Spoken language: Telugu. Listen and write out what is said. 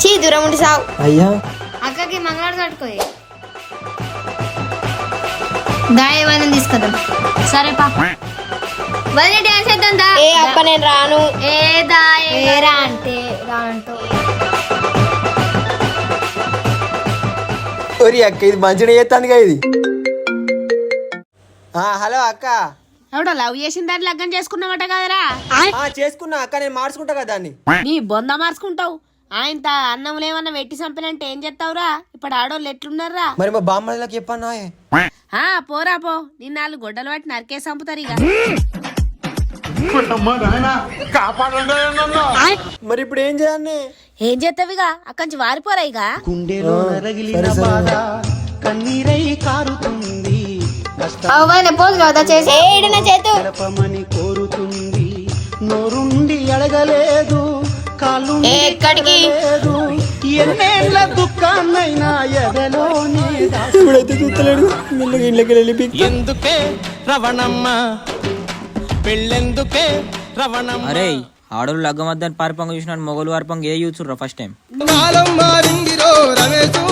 చీ దూరం ఉండి సావు. అయ్యా. అక్కకి మంగళవారం తట్టుకోయి. దాయవాదం తీసుకుందాం సరే పా. వదిలే డాన్స్ చేద్దాం దా. ఏ అక్క నేను రాను. ఏ దాయ ఏరా అంటే. రా అంటూ. ఒరి అక్క ఇది మంచిగా చేస్తానుగా ఇది. ఆ, హలో అక్క. ఎవడో లవ్ చేసిన దాన్ని లగ్గం చేసుకున్నావట కదరా? ఆ, చేసుకున్నా అక్క నేను మార్చుకుంటా కదా దాన్ని. నీ బొంద మార్చుకుంటావు. ఆయన అన్నం ఏమన్నా వెట్టి చంపినంటే ఏం చేస్తావురా? ఇప్పుడు ఆడోళ్ళు ఎట్లున్నారా మరి మా బామ్మలకి చెప్పన్నా? ఆ పోరా పో. నిన్న నాలుగు గొడ్డలు పట్టి నరికే చంపుతారు ఇక. మరి ఇప్పుడు ఏం చేయాలి ఏం చేస్తావిగా అక్కడి నుంచి వారిపోరా ఇక? గుండెలో నరగిలిన బాధ కన్నీరై కారుతుంది వదిలే పోదు కదా చేసి? ఏడు నా చేతు. కష్టపమని కోరుతుంది. నోరుండి అడగలేదు కాళ్ళు ఎక్కడికి? ఎన్నేళ్ళ దుఃఖాన్నైనా ఎదలోనే దాచి ఇప్పుడైతే చూస్తలేడు. మెల్లగా ఇళ్ళకి వెళ్ళి పిక్ ఎందుకే రవణమ్మ? పెళ్ళెందుకే రవణమ్మ? అరే ఆడోళ్ళు లగ్గం వద్దని పారిపంగ చూసిన మొగలు వారిపంగ ఏ చూస్తుర్రా ఫస్ట్ టైం కాలం మారిందిరో రమేశు